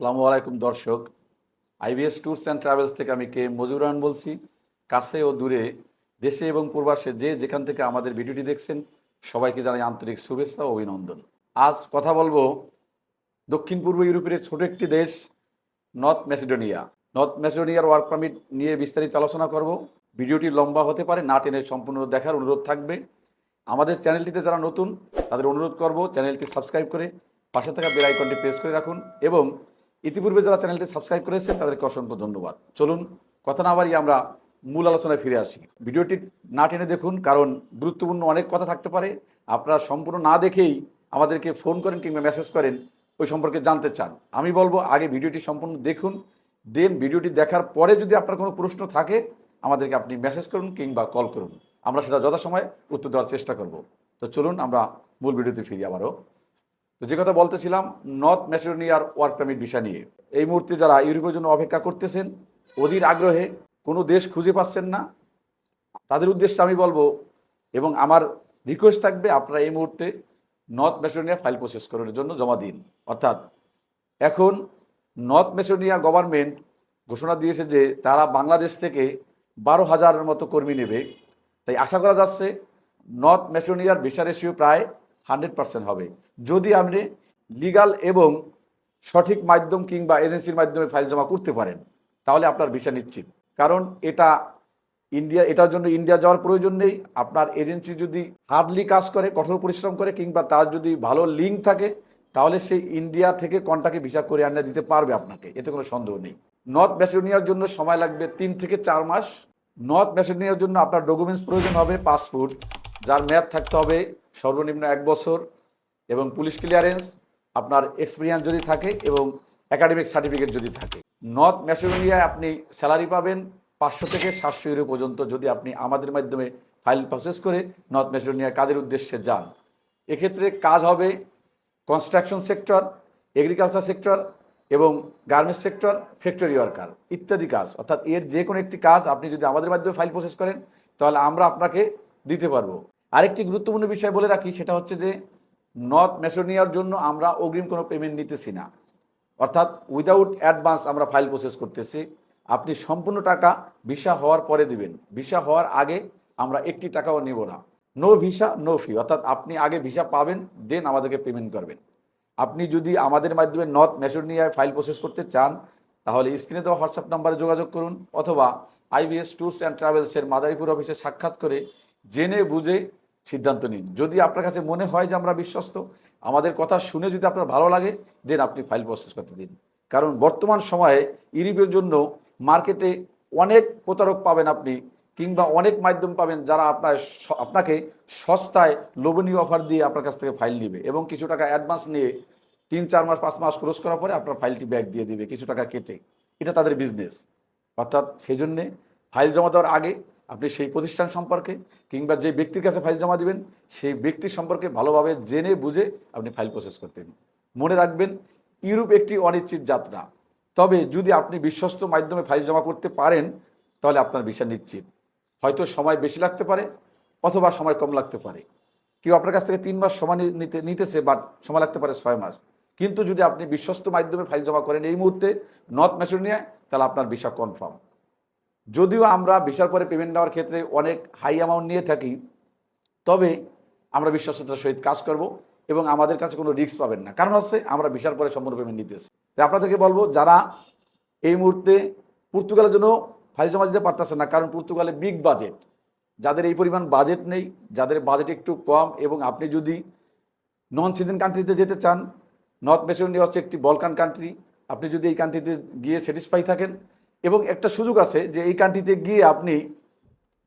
আসসালামু আলাইকুম, দর্শক। আইবিএস ট্যুরস অ্যান্ড ট্রাভেলস থেকে আমি কে রহমান বলছি। কাছে ও দূরে, দেশে এবং প্রবাসে যে যেখান থেকে আমাদের ভিডিওটি দেখছেন, সবাইকে জানাই আন্তরিক শুভেচ্ছা ও অভিনন্দন। আজ কথা বলব দক্ষিণ পূর্ব ইউরোপের ছোট একটি দেশ, নর্থ ম্যাসিডোনিয়া। নর্থ ম্যাসিডোনিয়ার ওয়ার্ক পারমিট নিয়ে বিস্তারিত আলোচনা করব। ভিডিওটি লম্বা হতে পারে, না টেনে সম্পূর্ণ দেখার অনুরোধ থাকবে। আমাদের চ্যানেলটিতে যারা নতুন, তাদের অনুরোধ করব চ্যানেলটি সাবস্ক্রাইব করে পাশে থাকা বেল আইকনটি প্রেস করে রাখুন এবং ইতিপূর্বে যারা চ্যানেলটি সাবস্ক্রাইব করেছেন, তাদেরকে অসংখ্য ধন্যবাদ। চলুন, কথা না বাড়িয়ে আমরা মূল আলোচনায় ফিরে আসি। ভিডিওটি না টেনে দেখুন, কারণ গুরুত্বপূর্ণ অনেক কথা থাকতে পারে। আপনারা সম্পূর্ণ না দেখেই আমাদেরকে ফোন করেন কিংবা মেসেজ করেন, ওই সম্পর্কে জানতে চান। আমি বলব, আগে ভিডিওটি সম্পূর্ণ দেখুন, দেন ভিডিওটি দেখার পরে যদি আপনার কোনো প্রশ্ন থাকে, আমাদেরকে আপনি মেসেজ করুন কিংবা কল করুন। আমরা সেটা যথাসময়ে উত্তর দেওয়ার চেষ্টা করব। তো চলুন, আমরা মূল ভিডিওতে ফিরি আবারও। তো যে কথা বলতেছিলাম নর্থ ম্যাসিডোনিয়ার ওয়ার্ক পারমিট ভিসা নিয়ে। এই মুহূর্তে যারা ইউরোপের জন্য অপেক্ষা করতেছেন অধীর আগ্রহে কোনো দেশ খুঁজে পাচ্ছেন না। তাদের উদ্দেশ্যে আমি বলব, এবং আমার রিকোয়েস্ট থাকবে, আপনারা এই মুহূর্তে নর্থ ম্যাসিডোনিয়া ফাইল প্রসেস করার জন্য জমা দিন। অর্থাৎ, এখন নর্থ ম্যাসিডোনিয়া গভর্নমেন্ট ঘোষণা দিয়েছে যে, তারা বাংলাদেশ থেকে বারো হাজারের মতো কর্মী নেবে। তাই আশা করা যাচ্ছে নর্থ ম্যাসিডোনিয়ার ভিসা রেশিও প্রায় হান্ড্রেড পার্সেন্ট হবে। যদি আপনি লিগাল এবং সঠিক মাধ্যম কিংবা এজেন্সির মাধ্যমে ফাইল জমা করতে পারেন, তাহলে আপনার ভিসা নিশ্চিত। কারণ এটা ইন্ডিয়া, এটার জন্য ইন্ডিয়া যাওয়ার প্রয়োজন নেই। আপনার এজেন্সি যদি হার্ডলি কাজ করে, কঠোর পরিশ্রম করে কিংবা তার যদি ভালো লিঙ্ক থাকে, তাহলে সেই ইন্ডিয়া থেকে কন্টাকে ভিসা করে আনিয়ে দিতে পারবে আপনাকে। এতে কোনো সন্দেহ নেই। নর্থ ম্যাসিডোনিয়ার জন্য সময় লাগবে তিন থেকে চার মাস। নর্থ ম্যাসিডোনিয়ার জন্য আপনার ডকুমেন্টস প্রয়োজন হবে, পাসপোর্ট, যার মেয়াদ থাকতে হবে সর্বনিম্ন এক বছর এবং পুলিশ ক্লিয়ারেন্স আপনার এক্সপিরিয়েন্স যদি থাকে এবং একাডেমিক সার্টিফিকেট যদি থাকে। নর্থ ম্যাসিডোনিয়ায় আপনি স্যালারি পাবেন পাঁচশো থেকে সাতশো ইউরো পর্যন্ত যদি আপনি আমাদের মাধ্যমে ফাইল প্রসেস করে নর্থ ম্যাসিডোনিয়া কাজের উদ্দেশ্যে যান। এক্ষেত্রে কাজ হবে কনস্ট্রাকশন সেক্টর এগ্রিকালচার সেক্টর এবং গার্মেন্টস সেক্টর ফ্যাক্টরি ওয়ার্কার ইত্যাদি কাজ। অর্থাৎ এর যে কোনো একটি কাজ আপনি যদি আমাদের মাধ্যমে ফাইল প্রসেস করেন, তাহলে আমরা আপনাকে দিতে পারব। আরেকটি গুরুত্বপূর্ণ বিষয় বলে রাখি, সেটা হচ্ছে যে নর্থ ম্যাসোনিয়ার জন্য আমরা অগ্রিম কোনো পেমেন্ট নিতেছি না। অর্থাৎ উইদাউট অ্যাডভান্স আমরা ফাইল প্রসেস করতেছি। আপনি সম্পূর্ণ টাকা ভিসা হওয়ার পরে দিবেন। ভিসা হওয়ার আগে আমরা একটি টাকাও নেব না। নো ভিসা নো ফি অর্থাৎ আপনি আগে ভিসা পাবেন দেন আমাদেরকে পেমেন্ট করবেন। আপনি যদি আমাদের মাধ্যমে নর্থ ম্যাসোনিয়ায় ফাইল প্রসেস করতে চান, তাহলে স্ক্রিনে দেওয়া হোয়াটসঅ্যাপ নাম্বারে যোগাযোগ করুন, অথবা আইবিএস ট্যুরস অ্যান্ড ট্রাভেলসের মাদারীপুর অফিসে সাক্ষাৎ করে জেনে বুঝে সিদ্ধান্ত নিন। যদি আপনার কাছে মনে হয় যে আমরা বিশ্বস্ত, আমাদের কথা শুনে যদি আপনার ভালো লাগে দেন আপনি ফাইল প্রসেস করতে দিন। কারণ বর্তমান সময়ে ইউরোপের জন্য মার্কেটে অনেক প্রতারক পাবেন আপনি, কিংবা অনেক মাধ্যম পাবেন যারা আপনার আপনাকে সস্তায় লোভনীয় অফার দিয়ে আপনার কাছ থেকে ফাইল নেবে এবং কিছু টাকা অ্যাডভান্স নিয়ে তিন, চার মাস, পাঁচ মাস ক্রস করার পরে আপনার ফাইলটি ব্যাক দিয়ে দিবে, কিছু টাকা কেটে। এটা তাদের বিজনেস অর্থাৎ সেই জন্যে ফাইল জমা দেওয়ার আগে আপনি সেই প্রতিষ্ঠান সম্পর্কে কিংবা যে ব্যক্তির কাছে ফাইল জমা দিবেন, সেই ব্যক্তির সম্পর্কে ভালোভাবে জেনে বুঝে আপনি ফাইল প্রসেস করতেন মনে রাখবেন, ইউরোপ একটি অনিশ্চিত যাত্রা। তবে যদি আপনি বিশ্বস্ত মাধ্যমে ফাইল জমা করতে পারেন, তাহলে আপনার ভিসা নিশ্চিত। হয়তো সময় বেশি লাগতে পারে অথবা সময় কম লাগতে পারে। কেউ আপনার কাছ থেকে তিন মাস সময় নিতে, নিতেছে, বাট সময় লাগতে পারে ছয় মাস। কিন্তু যদি আপনি বিশ্বস্ত মাধ্যমে ফাইল জমা করেন এই মুহূর্তে, নর্থ ম্যাসোনিয়ায় তাহলে আপনার ভিসা কনফার্ম। যদিও আমরা ভিসার পরে পেমেন্ট নেওয়ার ক্ষেত্রে অনেক হাই অ্যামাউন্ট নিয়ে থাকি, তবে আমরা বিশ্বস্ততার সহিত কাজ করব এবং আমাদের কাছে কোনো রিস্ক পাবেন না। কারণ হচ্ছে আমরা ভিসার পরে সম্পূর্ণ পেমেন্ট নিতেছি। তাই আপনাদেরকে বলব, যারা এই মুহূর্তে পর্তুগালের জন্য ফাইল জমা দিতে পারতেছে না, কারণ পর্তুগালে বিগ বাজেট যাদের এই পরিমাণ বাজেট নেই, যাদের বাজেট একটু কম এবং আপনি যদি নন সিজন কান্ট্রিতে যেতে চান নর্থ মেসোনিয়া হচ্ছে একটি বলকান কান্ট্রি আপনি যদি এই কান্ট্রিতে গিয়ে স্যাটিসফাই থাকেন এবং একটা সুযোগ আছে যে এই কান্ট্রিতে গিয়ে আপনি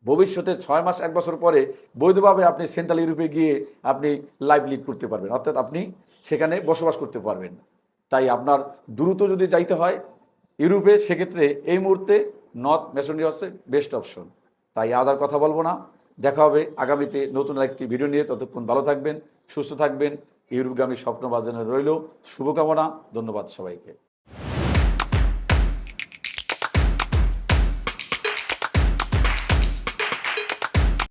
ভবিষ্যতে ছয় মাস, এক বছর পরে বৈধভাবে আপনি সেন্ট্রাল ইউরোপে গিয়ে আপনি লাইভ লিড করতে পারবেন। অর্থাৎ আপনি সেখানে বসবাস করতে পারবেন। তাই আপনার দ্রুত যদি যাইতে হয় ইউরোপে সেক্ষেত্রে এই মুহূর্তে নর্থ মেসোনিয়া হচ্ছে বেস্ট অপশন তাই আজ আর কথা বলব না। দেখা হবে আগামীতে নতুন একটি ভিডিও নিয়ে। ততক্ষণ ভালো থাকবেন, সুস্থ থাকবেন। ইউরোপগামী স্বপ্ন বাজানো রইল। শুভকামনা, ধন্যবাদ সবাইকে।